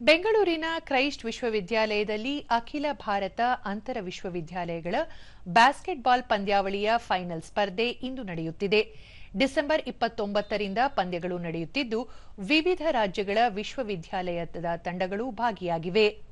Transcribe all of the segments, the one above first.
ಬೆಂಗಳೂರಿನ ಕ್ರೈಸ್ಟ್ ವಿಶ್ವವಿದ್ಯಾಲಯದಲ್ಲಿ ಅಖಿಲ ಭಾರತ ಅಂತರ ವಿಶ್ವವಿದ್ಯಾಲಯಗಳ ಬ್ಯಾಸ್ಕೆಟ್ಬಾಲ್ ಪಂದ್ಯಾವಳಿಯ ಫೈನಲ್ ಸ್ಪರ್ಧೆ ಇಂದು ನಡೆಯುತ್ತಿದೆ. ಡಿಸೆಂಬರ್ ಇಪ್ಪತ್ತೊಂಬತ್ತರಿಂದ ಪಂದ್ಯಗಳು ನಡೆಯುತ್ತಿದ್ದು, ವಿವಿಧ ರಾಜ್ಯಗಳ ವಿಶ್ವವಿದ್ಯಾಲಯದ ತಂಡಗಳು ಭಾಗಿಯಾಗಿವೆ.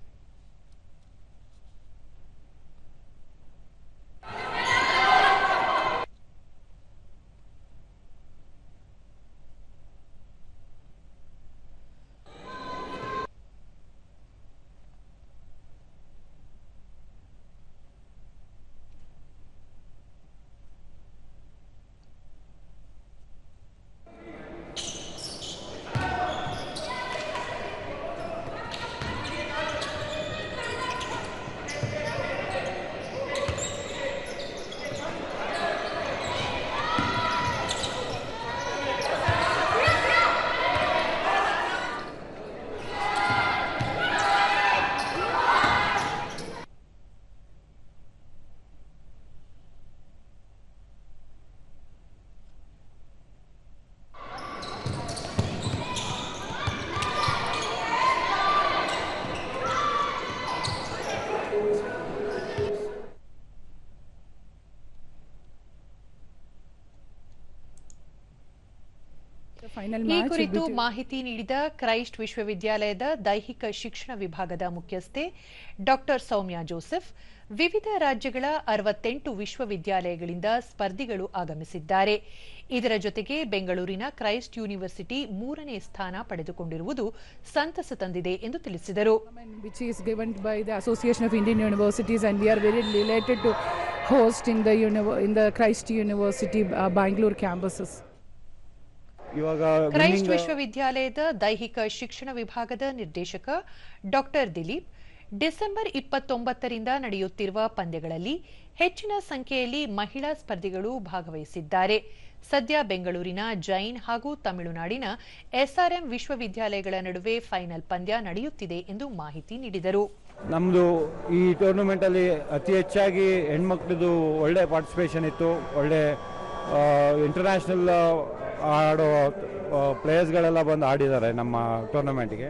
ಈ ಕುರಿತು ಮಾಹಿತಿ ನೀಡಿದ ಕ್ರೈಸ್ಟ್ ವಿಶ್ವವಿದ್ಯಾಲಯದ ದೈಹಿಕ ಶಿಕ್ಷಣ ವಿಭಾಗದ ಮುಖ್ಯಸ್ಥೆ ಡಾಕ್ಟರ್ ಸೌಮ್ಯ ಜೋಸೆಫ್ ವಿವಿಧ ರಾಜ್ಯಗಳ ಅರವತ್ತೆಂಟು ವಿಶ್ವವಿದ್ಯಾಲಯಗಳಿಂದ ಸ್ಪರ್ಧಿಗಳು ಆಗಮಿಸಿದ್ದಾರೆ ಇದರ ಜೊತೆಗೆ ಬೆಂಗಳೂರಿನ ಕ್ರೈಸ್ಟ್ ಯೂನಿವರ್ಸಿಟಿ ಮೂರನೇ ಸ್ಥಾನ ಪಡೆದುಕೊಂಡಿರುವುದು ಸಂತಸ ತಂದಿದೆ ಎಂದು ತಿಳಿಸಿದರು the Association of Indian Universities and we are very delighted to host in the univ- in the Christ University uh, Bangalore campuses. ಇವಾಗ ಕ್ರೈಸ್ಟ್ ವಿಶ್ವವಿದ್ಯಾಲಯದ ದೈಹಿಕ ಶಿಕ್ಷಣ ವಿಭಾಗದ ನಿರ್ದೇಶಕ ಡಾಕ್ಟರ್ ದಿಲೀಪ್ ಡಿಸೆಂಬರ್ ಇಪ್ಪತ್ತೊಂಬತ್ತರಿಂದ ನಡೆಯುತ್ತಿರುವ ಪಂದ್ಯಗಳಲ್ಲಿ ಹೆಚ್ಚಿನ ಸಂಖ್ಯೆಯಲ್ಲಿ ಮಹಿಳಾ ಸ್ಪರ್ಧಿಗಳು ಭಾಗವಹಿಸಿದ್ದಾರೆ. ಸದ್ಯ ಬೆಂಗಳೂರಿನ ಜೈನ್ ಹಾಗೂ ತಮಿಳುನಾಡಿನ ಎಸ್ಆರ್ಎಂ ವಿಶ್ವವಿದ್ಯಾಲಯಗಳ ನಡುವೆ ಫೈನಲ್ ಪಂದ್ಯ ನಡೆಯುತ್ತಿದೆ ಎಂದು ಮಾಹಿತಿ ನೀಡಿದರು. ನಮ್ಮದು ಈ ಟೂರ್ನಮೆಂಟಲ್ಲಿ ಅತಿ ಹೆಚ್ಚಾಗಿ ಹೆಣ್ಮಕ್ಳದು ಒಳ್ಳೆ ಪಾರ್ಟಿಸಿಪೇಷನ್ ಇತ್ತು. ಒಳ್ಳೆ ಇಂಟರ್ನ್ಯಾಷನಲ್ ಆಡೋ ಪ್ಲೇಯರ್ಸ್ಗಳೆಲ್ಲ ಬಂದು ಆಡಿದ್ದಾರೆ ನಮ್ಮ ಟೂರ್ನಮೆಂಟ್ಗೆ